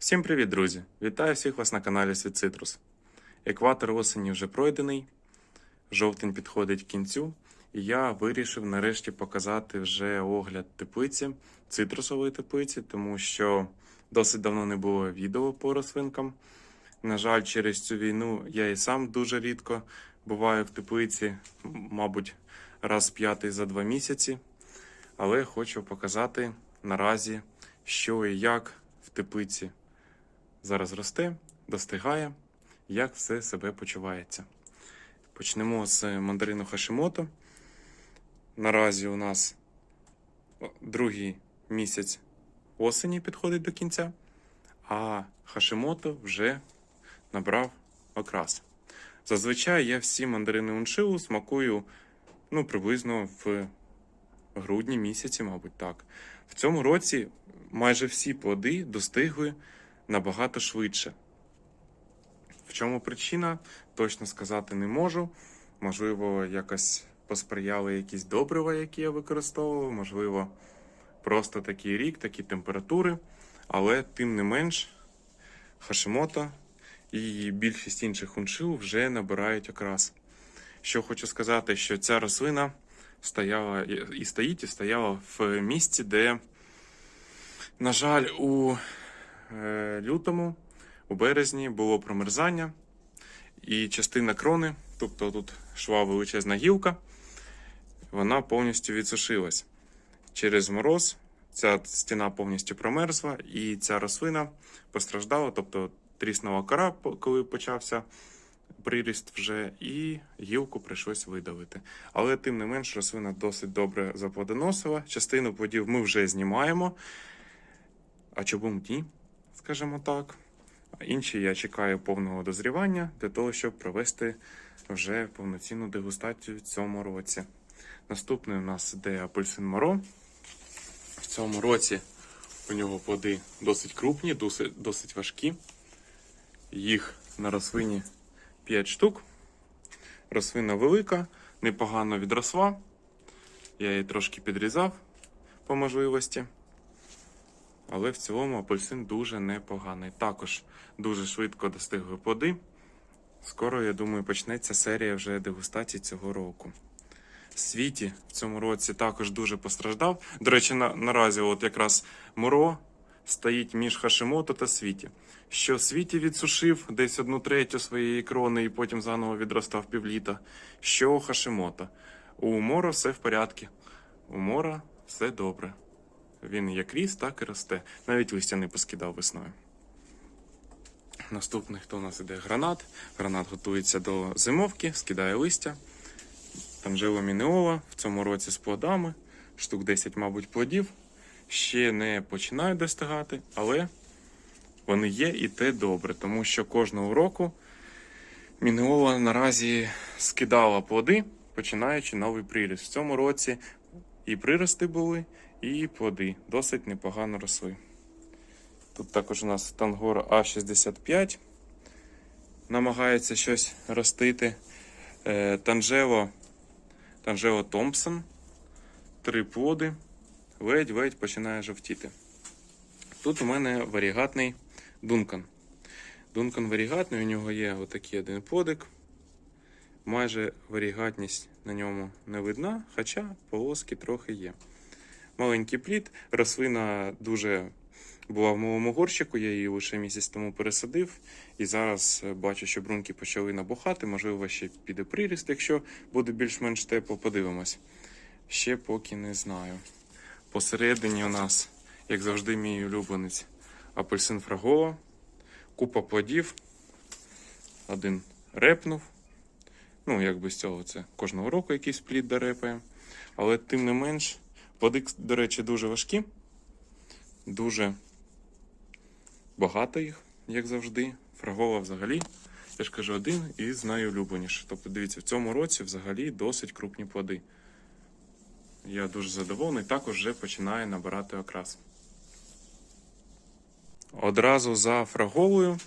Всім привіт, друзі! Вітаю всіх вас на каналі Світ Цитрус. Екватор осені вже пройдений, жовтень підходить к кінцю, і я вирішив нарешті показати вже огляд теплиці, цитрусової теплиці, тому що досить давно не було відео по рослинкам. На жаль, через цю війну я і сам дуже рідко буваю в теплиці, мабуть, раз п'ятий за два місяці. Але хочу показати наразі, що і як в теплиці зараз росте, достигає, як все себе почувається. Почнемо з мандарину Хашимото. Наразі у нас другий місяць осені підходить до кінця, а Хашимото вже набрав окрас. Зазвичай я всі мандарини уншилу смакую ну, приблизно в грудні місяці, мабуть, так. В цьому році майже всі плоди достигли набагато швидше. В чому причина, точно сказати не можу. Можливо, якось посприяли якісь добрива, які я використовував, можливо, просто такий рік, такі температури. Але тим не менш, Хашимото і більшість інших уншил вже набирають окрас. Що хочу сказати, що ця рослина стояла і- стоїть, і стояла в місці, де, на жаль, у лютому, у березні було промерзання, і частина крони, тобто тут шла величезна гілка, вона повністю відсушилась. Через мороз ця стіна повністю промерзла, і ця рослина постраждала, тобто тріснула кора, коли почався приріст вже, і гілку прийшлось видалити. Але тим не менш, рослина досить добре заплодоносила. Частину плодів ми вже знімаємо. А чому ні, скажімо так. Інші я чекаю повного дозрівання для того, щоб провести вже повноцінну дегустацію в цьому році. Наступний у нас іде апельсин Моро. В цьому році у нього плоди досить крупні, досить, досить важкі. Їх на рослині 5 штук. Рослина велика, непогано відросла. Я її трошки підрізав по можливості. Але в цілому апельсин дуже непоганий. Також дуже швидко достигли плоди. Скоро, я думаю, почнеться серія вже дегустацій цього року. Світі в цьому році також дуже постраждав. До речі, на, наразі, от якраз Муро стоїть між Хашимото та Світі. Що Світі відсушив десь одну третю своєї крони і потім заново відростав півліта. Що Хашимото. У Моро все в порядку. У Мора все добре. Він як ріс, так і росте. Навіть листя не поскидав весною. Наступний, хто у нас іде гранат. Гранат готується до зимовки, скидає листя. Там жило мінеола в цьому році з плодами. Штук 10, мабуть, плодів. Ще не починають достигати, але вони є і те добре, тому що кожного року мінеола наразі скидала плоди, починаючи новий приріст. В цьому році і прирости були, і плоди досить непогано росли. Тут також у нас Тангора А65 намагається щось ростити. Е, Танжело, Танжело Томпсон. Три плоди. Ледь-ледь починає жовтіти. Тут у мене варігатний Дункан. Дункан варігатний, у нього є отакий один плодик. Майже варігатність на ньому не видна, хоча полоски трохи є. Маленький плід, рослина дуже була в моєму горщику, я її лише місяць тому пересадив. І зараз е, бачу, що брунки почали набухати. Можливо, ще піде приріст, якщо буде більш-менш тепло, подивимось. Ще поки не знаю. Посередині у нас, як завжди, мій улюбленець апельсин фрагова, купа плодів. Один репнув. Ну, як без цього, це кожного року якийсь плід дорепає. Але тим не менш, плоди, до речі, дуже важкі. Дуже багато їх, як завжди. Фрагова взагалі, я ж кажу, один із найулюбленіших. Тобто, дивіться, в цьому році взагалі досить крупні плоди. Я дуже задоволений, також вже починає набирати окрас. Одразу за фраговою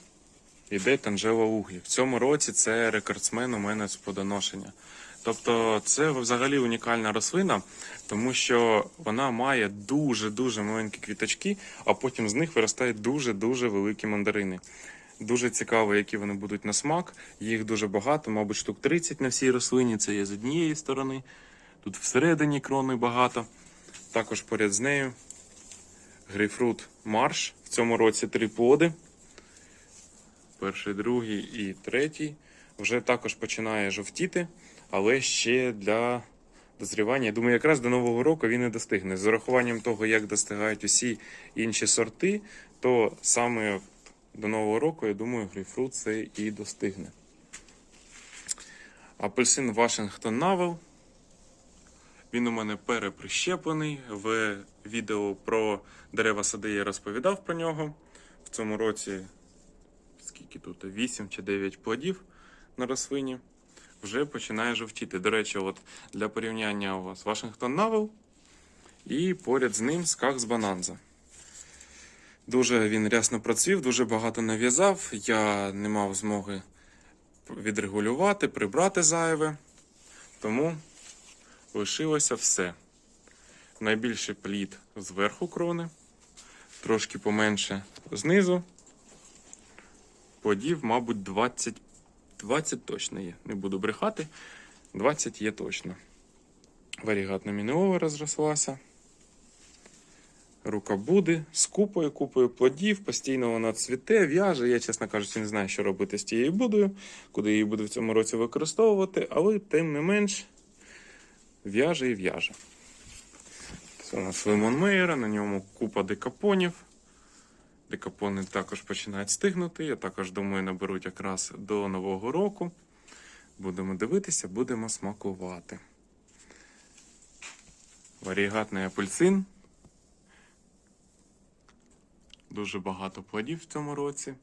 йде Танжела Углі. В цьому році це рекордсмен у мене з плодоношення. Тобто це взагалі унікальна рослина, тому що вона має дуже-дуже маленькі квіточки, а потім з них виростають дуже-дуже великі мандарини. Дуже цікаво, які вони будуть на смак. Їх дуже багато, мабуть, штук 30 на всій рослині. Це є з однієї сторони. Тут всередині крони багато. Також поряд з нею грейпфрут марш. В цьому році три плоди. Перший, другий і третій. Вже також починає жовтіти, але ще для дозрівання. Я думаю, якраз до Нового року він і достигне. З урахуванням того, як достигають усі інші сорти, то саме до Нового року, я думаю, грейпфрут це і достигне. Апельсин Вашингтон Навел. Він у мене переприщеплений. В відео про дерева сади я розповідав про нього. В цьому році скільки тут? 8 чи 9 плодів на рослині. Вже починає жовтіти. До речі, от для порівняння у вас Вашингтон Навел і поряд з ним Скакс Бананза. Дуже він рясно процвів, дуже багато нав'язав. Я не мав змоги відрегулювати, прибрати зайве. Тому лишилося все. Найбільший плід зверху крони, трошки поменше знизу. Плодів, мабуть, 20, 20 точно є. Не буду брехати. 20 є точно. Варігатна мінеова розрослася. Рука буде з купою, купою плодів, постійно вона цвіте, в'яже. Я, чесно кажучи, не знаю, що робити з тією будою, куди її буду в цьому році використовувати, але тим не менш в'яже і в'яже. Це у нас лимон Мейера, на ньому купа декапонів. Декапони також починають стигнути. Я також думаю, наберуть якраз до Нового року. Будемо дивитися, будемо смакувати. Варігатний апельсин. Дуже багато плодів в цьому році.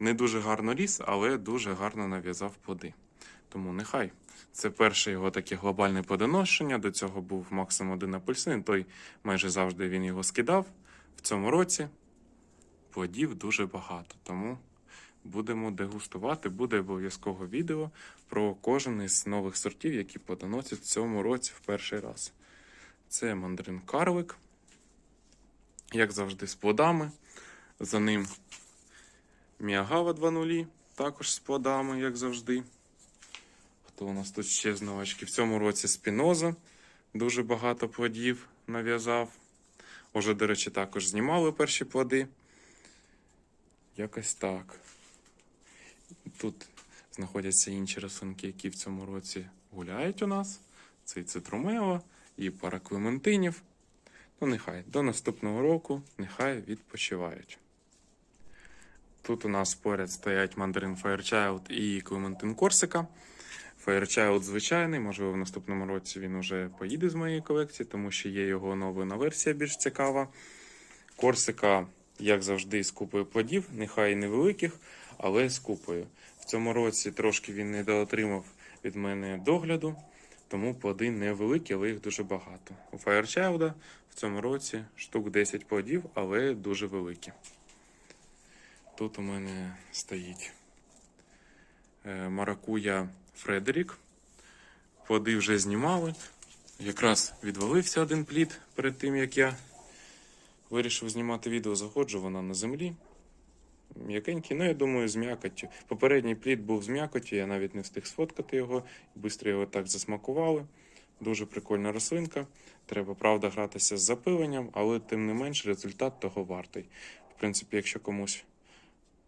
Не дуже гарно ріс, але дуже гарно нав'язав плоди. Тому нехай. Це перше його таке глобальне подоношення. До цього був максимум один апельсин. Той майже завжди він його скидав. В цьому році плодів дуже багато. Тому будемо дегустувати. Буде обов'язково відео про кожен із нових сортів, які подоносять в цьому році в перший раз. Це мандарин карлик, як завжди, з плодами. За ним Міагава 2.0, також з плодами, як завжди. Хто у нас тут ще з новачки? В цьому році спіноза. Дуже багато плодів нав'язав. Уже, до речі, також знімали перші плоди. Якось так. Тут знаходяться інші рослинки, які в цьому році гуляють у нас. Це і цитрумео, і пара клементинів. Ну, нехай до наступного року нехай відпочивають. Тут у нас поряд стоять мандарин Firechild і Клементин Корсика. Firechild звичайний, можливо, в наступному році він уже поїде з моєї колекції, тому що є його оновлена версія більш цікава. Корсика, як завжди, з купою плодів, нехай і невеликих, але з купою. В цьому році трошки він недоотримав від мене догляду, тому плоди невеликі, але їх дуже багато. У Firechild в цьому році штук 10 плодів, але дуже великі. Тут у мене стоїть е, маракуя Фредерік. Плоди вже знімали. Якраз відвалився один плід перед тим, як я вирішив знімати відео. Заходжу, вона на землі. М'якенький, ну я думаю, з м'якоттю. Попередній плід був з м'якоттю, я навіть не встиг сфоткати його. Бистро його так засмакували. Дуже прикольна рослинка. Треба, правда, гратися з запиленням, але тим не менш результат того вартий. В принципі, якщо комусь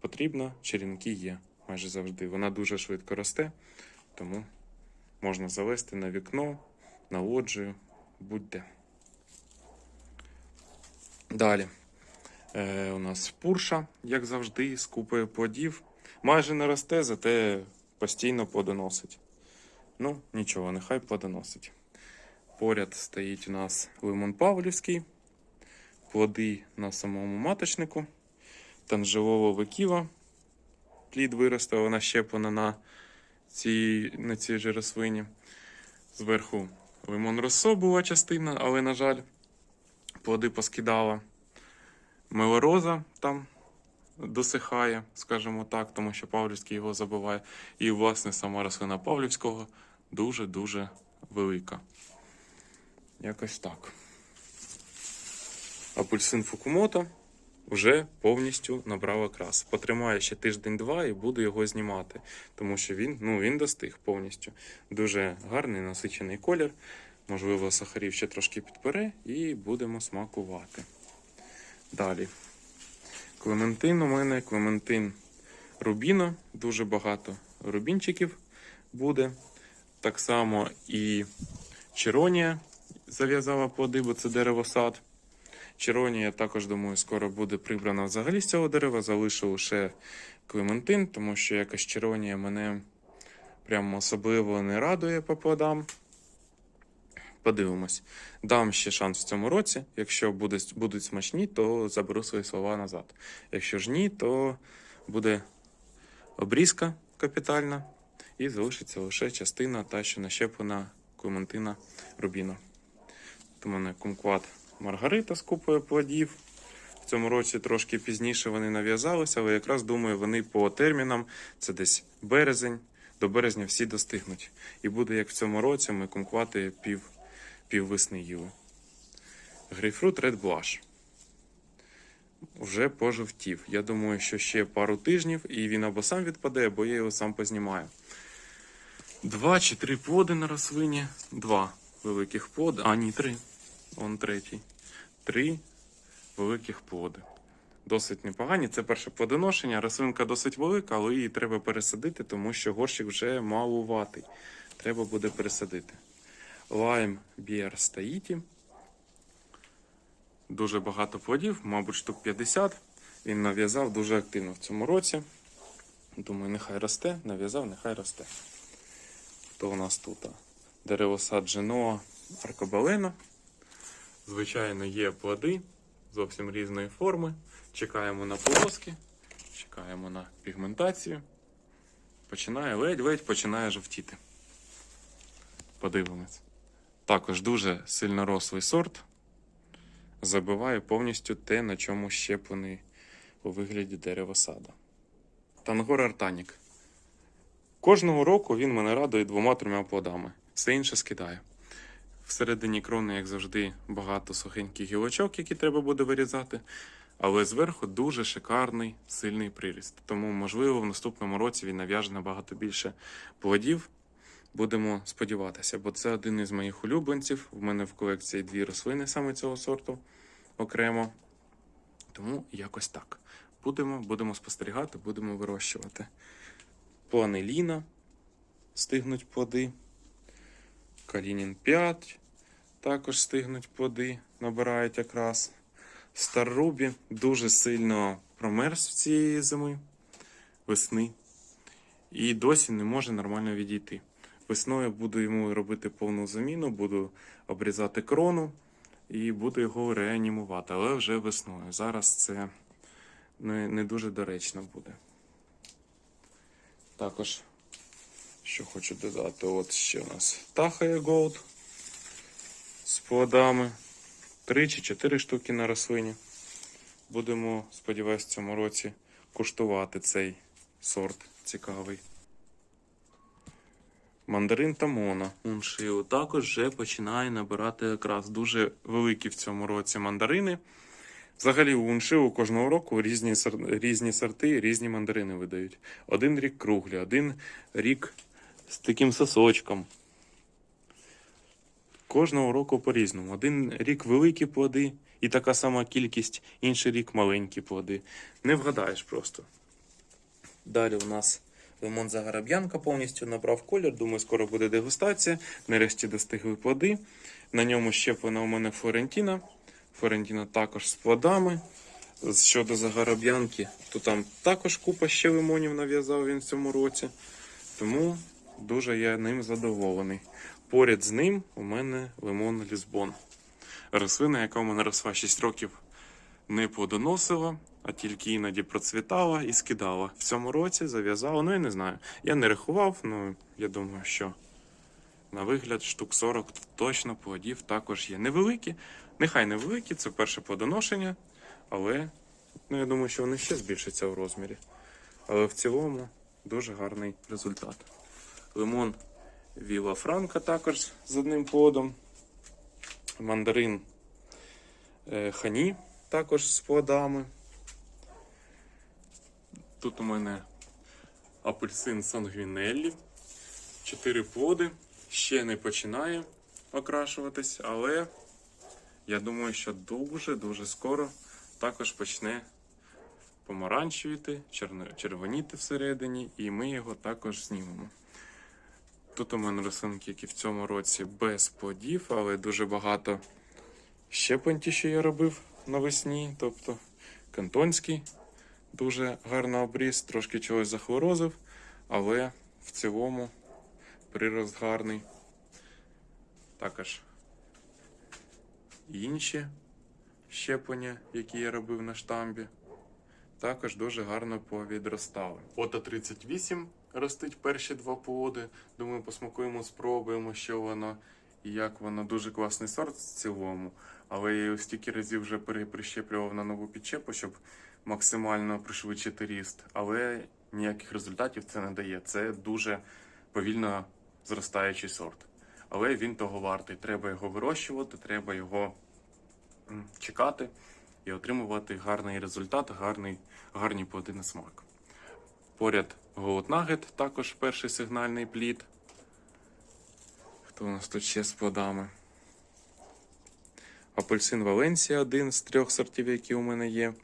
потрібно, черенки є майже завжди. Вона дуже швидко росте, тому можна завести на вікно, на лоджію, будь-де. Далі. Е, у нас пурша, як завжди, з купою плодів. Майже не росте, зате постійно плодоносить. Ну, нічого, нехай плодоносить. Поряд стоїть у нас лимон Павлівський, плоди на самому маточнику, танжелова виківа. Плід виросте, вона щеплена на цій, на цій же рослині. Зверху лимон Росо була частина, але, на жаль, плоди поскидала. Мелороза там досихає, скажімо так, тому що Павлівський його забиває. І, власне, сама рослина Павлівського дуже-дуже велика. Якось так. Апельсин Фукумото вже повністю набрав окрас. Потримає ще тиждень-два і буду його знімати, тому що він, ну, він достиг повністю. Дуже гарний насичений колір. Можливо, сахарів ще трошки підпере і будемо смакувати. Далі. Клементин у мене, Клементин Рубіно, дуже багато рубінчиків буде. Так само і Черонія зав'язала плоди, бо це деревосад. Черонія також, думаю, скоро буде прибрана взагалі з цього дерева. Залишу лише Клементин, тому що якось черонія мене прямо особливо не радує по плодам. Подивимось. Дам ще шанс в цьому році. Якщо буде, будуть смачні, то заберу свої слова назад. Якщо ж ні, то буде обрізка капітальна і залишиться лише частина та, що нащеплена клементина рубіна. У мене кумкват Маргарита з купою плодів. В цьому році трошки пізніше вони нав'язалися, але якраз думаю, вони по термінам це десь березень. До березня всі достигнуть. І буде як в цьому році, ми кумквати пів, пів весни їли. Грейпфрут Red Blush. Вже пожовтів. Я думаю, що ще пару тижнів і він або сам відпаде, або я його сам познімаю. Два чи три плоди на рослині. Два великих плоди. А, ні, три. Он третій. Три великих плоди. Досить непогані. Це перше плодоношення. Рослинка досить велика, але її треба пересадити, тому що горщик вже малуватий. Треба буде пересадити. Лайм Біар Стаїті. Дуже багато плодів, мабуть, штук 50. Він нав'язав дуже активно в цьому році. Думаю, нехай росте, нав'язав, нехай росте. Хто у нас тут? Деревосад Дженоа Аркобалена. Звичайно, є плоди зовсім різної форми. Чекаємо на полоски, чекаємо на пігментацію. Починає ледь-ледь починає жовтіти. Подивимось. Також дуже сильно рослий сорт. Забиває повністю те, на чому щеплений у вигляді деревосада. Тангор Артанік. Кожного року він мене радує двома-трьома плодами. Все інше скидає. Всередині крони, як завжди, багато сухеньких гілочок, які треба буде вирізати. Але зверху дуже шикарний сильний приріст. Тому, можливо, в наступному році він нав'яже набагато більше плодів. Будемо сподіватися, бо це один із моїх улюбленців. В мене в колекції дві рослини саме цього сорту окремо. Тому якось так. Будемо, будемо спостерігати, будемо вирощувати. Планеліна стигнуть плоди. Калінін 5 також стигнуть плоди, набирають якраз. Старрубі дуже сильно промерз цієї зими, весни. І досі не може нормально відійти. Весною буду йому робити повну заміну, буду обрізати крону і буду його реанімувати, але вже весною. Зараз це не, не дуже доречно буде. Також, що хочу додати, от ще у нас Тахая Gold з плодами. Три чи чотири штуки на рослині. Будемо, сподіваюся, в цьому році куштувати цей сорт цікавий. Мандарин Тамона Уншио також вже починає набирати якраз дуже великі в цьому році мандарини. Взагалі у Уншиу кожного року різні, різні сорти, різні мандарини видають. Один рік круглі, один рік з таким сосочком. Кожного року по-різному. Один рік великі плоди і така сама кількість, інший рік маленькі плоди. Не вгадаєш просто. Далі у нас лимон Загараб'янка повністю набрав колір. Думаю, скоро буде дегустація. Нарешті достигли плоди. На ньому щеплена у мене Флорентіна. Флорентіна також з плодами. Щодо Загараб'янки, то там також купа ще лимонів нав'язав він в цьому році. Тому дуже я ним задоволений. Поряд з ним у мене лимон Лізбон. Рослина, яка у мене росла 6 років, не плодоносила, а тільки іноді процвітала і скидала. В цьому році зав'язала, ну я не знаю. Я не рахував, ну я думаю, що на вигляд штук 40 точно плодів також є. Невеликі, нехай невеликі, це перше плодоношення, але ну, я думаю, що вони ще збільшаться в розмірі. Але в цілому дуже гарний результат. Лимон Віла Франка також з одним плодом. Мандарин е, Хані також з плодами. Тут у мене апельсин Сангвінеллі. Чотири плоди. Ще не починає окрашуватись, але я думаю, що дуже-дуже скоро також почне помаранчевіти, червоніти всередині, і ми його також знімемо. Тут у мене рослинки, які в цьому році без плодів, але дуже багато щепень, ті, що я робив навесні. Тобто кантонський дуже гарно обріз, трошки чогось захворозив, але в цілому прирост гарний. Також інші щеплення, які я робив на штамбі, також дуже гарно повідростали. Ота 38 ростить перші два плоди. Думаю, посмакуємо, спробуємо, що воно і як воно. Дуже класний сорт в цілому. Але я його стільки разів вже прищеплював на нову підчепу, щоб максимально пришвидшити ріст. Але ніяких результатів це не дає. Це дуже повільно зростаючий сорт. Але він того вартий. Треба його вирощувати, треба його чекати і отримувати гарний результат, гарний, гарні плоди на смак. Поряд Gold також перший сигнальний плід. Хто у нас тут ще з плодами? Апельсин Валенсія один з трьох сортів, які у мене є.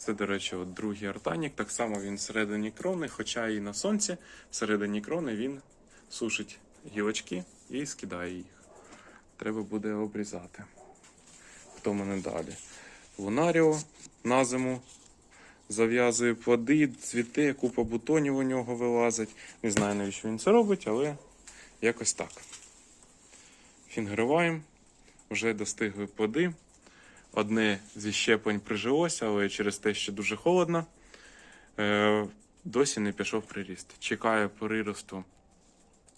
Це, до речі, от другий артанік. Так само він всередині крони, хоча і на сонці, всередині крони він сушить гілочки і скидає їх. Треба буде обрізати. Хто мене далі? Лунаріо на зиму зав'язує плоди, цвіте, купа бутонів у нього вилазить. Не знаю, навіщо він це робить, але якось так. Фінгервайм вже достигли плоди. Одне зі щеплень прижилося, але через те, що дуже холодно, е, досі не пішов приріст. Чекаю приросту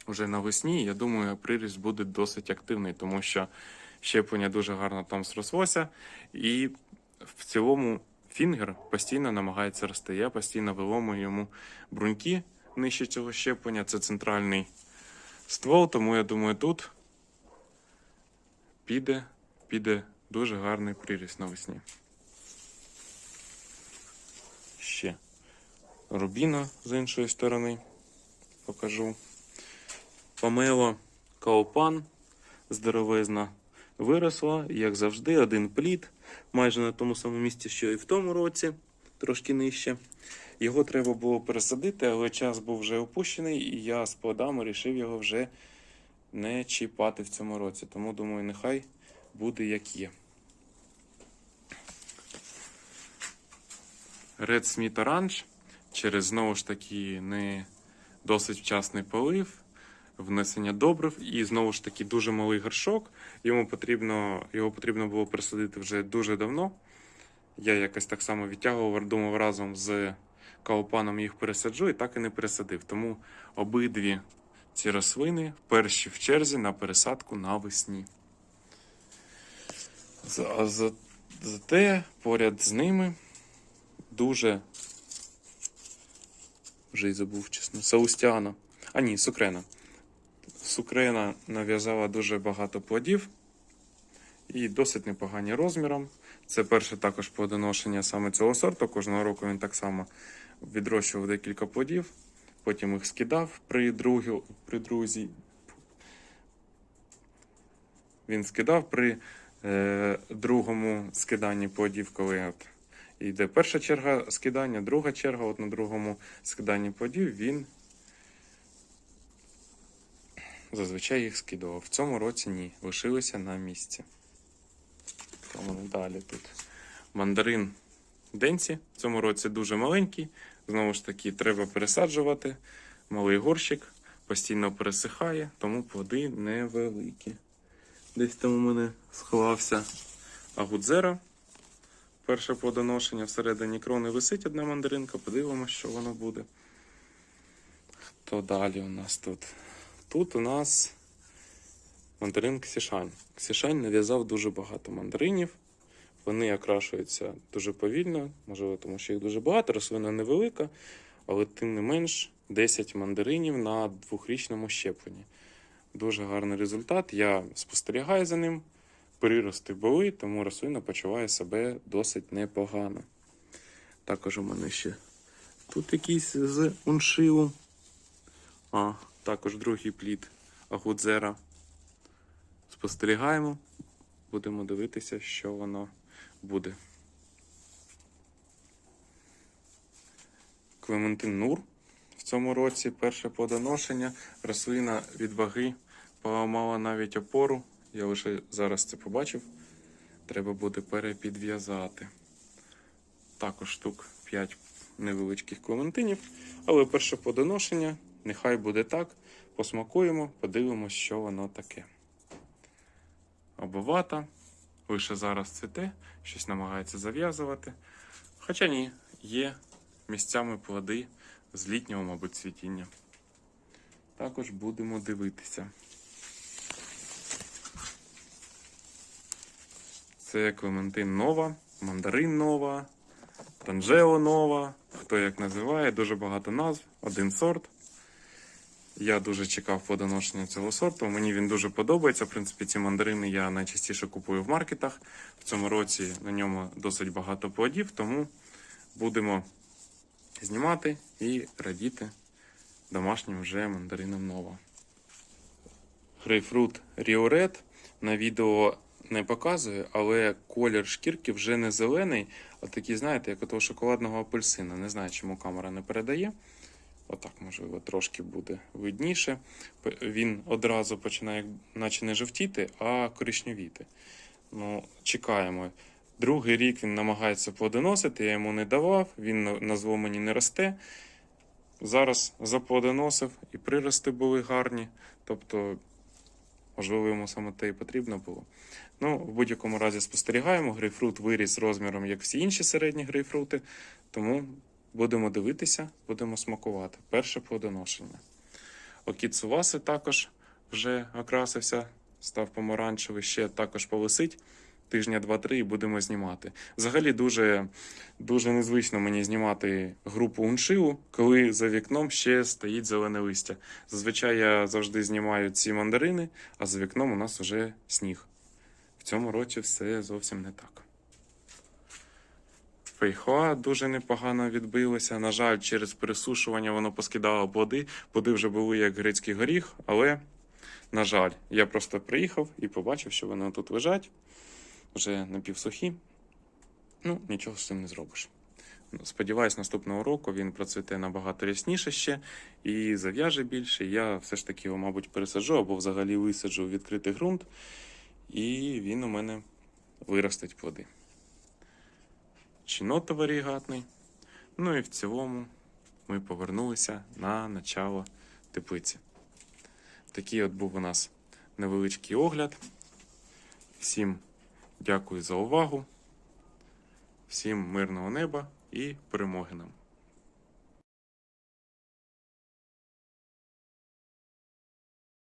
вже навесні. Я думаю, приріст буде досить активний, тому що щеплення дуже гарно там зрослося. І в цілому фінгер постійно намагається рости. Я постійно виломую йому бруньки нижче цього щеплення. Це центральний ствол, тому я думаю, тут піде, піде дуже гарний приріст навесні. Ще рубіна з іншої сторони покажу. Помело каопан здоровезна виросла, як завжди, один плід, майже на тому самому місці, що і в тому році, трошки нижче. Його треба було пересадити, але час був вже опущений, і я з плодами вирішив його вже не чіпати в цьому році. Тому думаю, нехай буде як є. Red Smith Orange через знову ж таки не досить вчасний полив, внесення добрив і знову ж таки дуже малий горшок. Йому потрібно, його потрібно було присадити вже дуже давно. Я якось так само відтягував, думав разом з каупаном їх пересаджу і так і не пересадив. Тому обидві ці рослини перші в черзі на пересадку навесні. За- за- Зате поряд з ними дуже. Вже й забув, чесно. Саустяна. А ні, сукрена. Сукрена нав'язала дуже багато плодів і досить непогані розміром. Це перше також плодоношення саме цього сорту. Кожного року він так само відрощував декілька плодів, потім їх скидав при, другу, при друзі. Він скидав при е, другому скиданні плодів, коли от йде перша черга скидання, друга черга, от на другому скиданні плодів він зазвичай їх скидував. В цьому році ні, лишилися на місці. Далі тут мандарин Денсі. В цьому році дуже маленький. Знову ж таки, треба пересаджувати. Малий горщик постійно пересихає, тому плоди невеликі. Десь там у мене сховався агудзера. Перше плодоношення всередині крони висить одна мандаринка. Подивимося, що воно буде. Хто далі у нас тут? Тут у нас мандарин Ксішань. Ксішань нав'язав дуже багато мандаринів. Вони окрашуються дуже повільно, можливо, тому що їх дуже багато, рослина невелика, але тим не менш 10 мандаринів на двохрічному щепленні. Дуже гарний результат. Я спостерігаю за ним. Прирости були, тому рослина почуває себе досить непогано. Також у мене ще тут якийсь з уншилу. А, також другий плід агудзера. Спостерігаємо. Будемо дивитися, що воно буде. Клементин Нур в цьому році перше подоношення. Рослина від ваги поламала навіть опору. Я лише зараз це побачив. Треба буде перепідв'язати. Також штук 5 невеличких клементинів. Але перше подоношення, нехай буде так. Посмакуємо, подивимось, що воно таке. Обовата. Лише зараз цвіте, щось намагається зав'язувати. Хоча ні, є місцями плоди з літнього, мабуть, цвітіння. Також будемо дивитися. Це Клементин Нова, Мандарин Нова, Танжео Нова. Хто як називає, дуже багато назв, один сорт. Я дуже чекав подоношення цього сорту. Мені він дуже подобається. В принципі, ці мандарини я найчастіше купую в маркетах. В цьому році на ньому досить багато плодів, тому будемо знімати і радіти домашнім вже мандаринам нова. Грейпфрут Red на відео не показує, але колір шкірки вже не зелений, а такий, знаєте, як того шоколадного апельсина. Не знаю, чому камера не передає. Отак, можливо, трошки буде видніше. Він одразу починає, наче не жовтіти, а коричневіти. Ну, чекаємо. Другий рік він намагається плодоносити, я йому не давав, він на- на зломані не росте. Зараз заплодоносив і прирости були гарні. Тобто, можливо, йому саме те і потрібно було. Ну, в будь-якому разі спостерігаємо. Грейпфрут виріс розміром, як всі інші середні грейпфрути. Тому будемо дивитися, будемо смакувати. Перше плодоношення. Окіт суваси також вже окрасився, став помаранчевий, ще також повисить. Тижня два-три і будемо знімати. Взагалі дуже, дуже незвично мені знімати групу уншилу, коли за вікном ще стоїть зелене листя. Зазвичай я завжди знімаю ці мандарини, а за вікном у нас вже сніг. В цьому році все зовсім не так. Фейхоа дуже непогано відбилося. На жаль, через пересушування воно поскидало плоди. Плоди вже були як грецький горіх, але, на жаль, я просто приїхав і побачив, що вони тут лежать, вже напівсухі. Ну, нічого з цим не зробиш. Сподіваюсь, наступного року він процвіте набагато рясніше ще і зав'яже більше. Я все ж таки його, мабуть, пересаджу або взагалі висаджу в відкритий ґрунт, і він у мене виростить плоди чинота варігатний. Ну і в цілому ми повернулися на начало теплиці. Такий от був у нас невеличкий огляд. Всім дякую за увагу. Всім мирного неба і перемоги нам!